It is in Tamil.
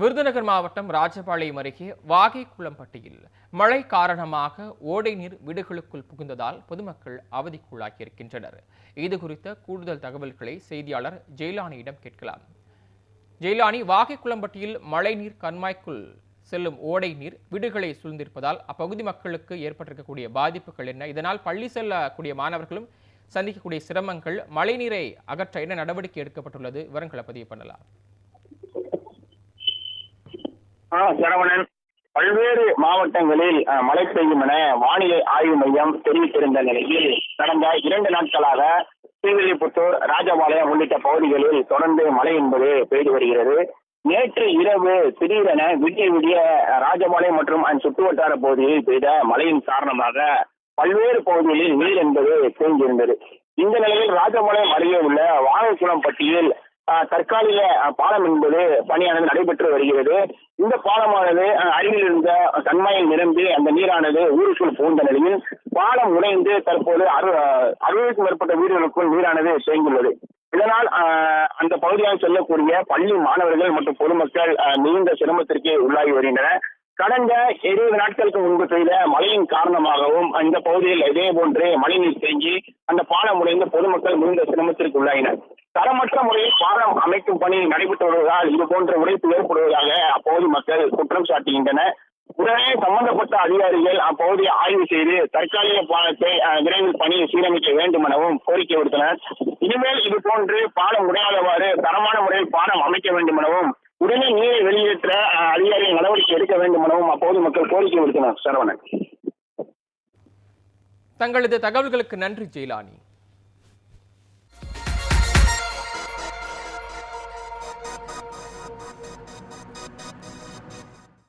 விருதுநகர் மாவட்டம் ராஜபாளையம் அருகே வாகை குளம்பட்டியில் மழை காரணமாக ஓடை நீர் வீடுகளுக்குள் புகுந்ததால் பொதுமக்கள் அவதிக்குள்ளாகியிருக்கின்றனர். இது குறித்த கூடுதல் தகவல்களை செய்தியாளர் ஜெயலானியிடம் கேட்கலாம். ஜெயலானி வாகைக்குளம்பட்டியில் மழைநீர் கண்மாய்க்குள் செல்லும் ஓடை நீர் வீடுகளை சூழ்ந்திருப்பதால் அப்பகுதி மக்களுக்கு ஏற்பட்டிருக்கக்கூடிய பாதிப்புகள் என்ன? இதனால் பள்ளி செல்லக்கூடிய மாணவர்களும் சந்திக்கக்கூடிய சிரமங்கள் மழைநீரை அகற்ற என்ன நடவடிக்கை எடுக்கப்பட்டுள்ளது? விவரங்களை பதிவு பண்ணலாம். சரவணன் பல்வேறு மாவட்டங்களில் மழை பெய்யும் என வானிலை ஆய்வு மையம் தெரிவித்திருந்த நிலையில் கடந்த இரண்டு நாட்களாக ஸ்ரீவில்லிபுத்தூர் ராஜபாளையம் உள்ளிட்ட பகுதிகளில் தொடர்ந்து மழை என்பது பெய்து வருகிறது. நேற்று இரவு திடீரென விடிய விடிய ராஜபாளையம் மற்றும் அதன் சுற்றுவட்டார பகுதியில் பெய்த மழையின் காரணமாக பல்வேறு பகுதிகளில் நீர் என்பது தேங்கியிருந்தது. இந்த நிலையில் ராஜபாளையம் அருகே உள்ள வாழைக்குளம் பட்டியில் தற்காலிக பாலம் என்பது பணியானது நடைபெற்று வருகிறது. இந்த பாலமானது அருகில் இருந்த கண்மாயில் நிரம்பி அந்த நீரானது ஊருக்குள் புகுந்த நிலையில் பாலம் உடைந்து தற்போது அறு அறுபதுக்கும் மேற்பட்ட வீடுகளுக்குள் நீரானது தேங்கியுள்ளது. இதனால் அந்த பகுதியாக செல்லக்கூடிய பள்ளி மாணவர்கள் மற்றும் பொதுமக்கள் நீண்ட மிகுந்த சிரமத்திற்கு உள்ளாகி வருகின்றனர். கடந்த இருபது நாட்களுக்கு முன்பு பெய்த மழையின் காரணமாகவும் அந்த பகுதியில் இதே போன்று மழைநீர் தேங்கி அந்த பாலம் உடைந்து பொதுமக்கள் மிகுந்த சிரமத்திற்கு உள்ளாயினர். தரமற்ற முறையில் பாலம் அமைக்கும் பணி நடைபெற்று வருவதால் இது போன்ற உடைப்பு ஏற்படுவதாக அப்பகுதி மக்கள் குற்றம் சாட்டுகின்றனர் உடனே சம்பந்தப்பட்ட அதிகாரிகள் அப்பகுதியை ஆய்வு செய்து தற்காலிக பாலத்தை விரைவில் பணி சீரமைக்க வேண்டும் எனவும் கோரிக்கை விடுத்தனர். இனிமேல் இது போன்று பாலம் உடையாதவாறு தரமான முறையில் பாலம் அமைக்க வேண்டும் எனவும் உடனே நீரை வெளியேற்ற அதிகாரிகள் நடவடிக்கை எடுக்க வேண்டும் எனவும் அப்போது மக்கள் கோரிக்கை விடுத்தனர். சரவணன். தங்களது தகவல்களுக்கு நன்றி ஜெயலானி.